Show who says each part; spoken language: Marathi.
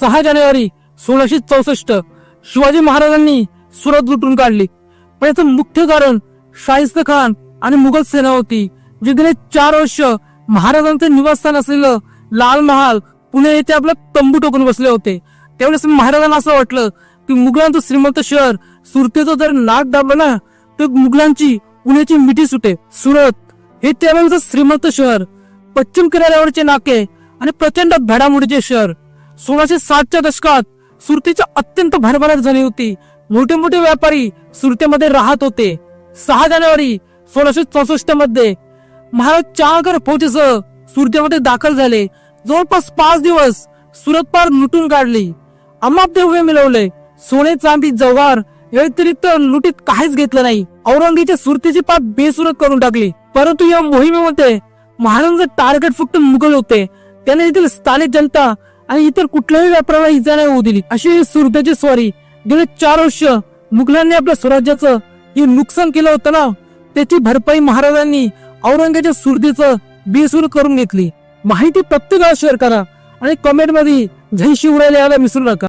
Speaker 1: सहा जानेवारी सोळाशे चौसष्ट शिवाजी महाराजांनी सुरत लुटून काढली. पण याचं मुख्य कारण शाहिस्त खान आणि मुघल सेना होती जे गेले चार वर्ष महाराजांचं निवासस्थान असलेलं लाल महाल पुणे येथे आपलं तंबू टोकून बसले होते. त्यावेळेस महाराजांना असं वाटलं की मुघलांचं श्रीमंत शहर सुरतेचं जर नाक दाबलं ना तर मुघलांची पुण्याची मिठी सुटे. सुरत हे त्यावेळेचं श्रीमंत शहर पश्चिम किनाऱ्यावरचे नाके आणि प्रचंड भेडामोडीचे शहर. सोळाशे सातच्या दशकात सुरतीच्या अत्यंत भरभराट झाली होती. मोठे मोठे व्यापारी सुरतेमध्ये राहत होते. सहा जानेवारी सोळाशे चौसष्टमध्ये महाराज चहाकर फौजेसह सुरतेमध्ये दाखल झाले. जवळपास पाच दिवस सुरत पार लुटून काढली. अमाप देवळे मिळवले. सोने चांदी जव्हार व्यतिरिक्त लुटीत काहीच घेतलं नाही. औरंगजेबच्या सुरतेची पार बेसुरत करून टाकली. परंतु या मोहिमेमध्ये महाराजांचं टार्गेट फक्त मुघल होते. त्याने येथील स्थानिक जनता आणि इतर कुठल्याही व्यापाराला इजा नाही होऊ दिली. अशी सुरताची स्वारी. गेले चार वर्ष मुघलांनी आपल्या स्वराज्याचं हे नुकसान केलं होतं ना त्याची भरपाई महाराजांनी औरंगाच्या सुरतीचं बेसूर करून घेतली. माहिती प्रत्येकाला शेअर करा आणि कमेंटमध्ये जय शिवराय लिहायला विसरू नका.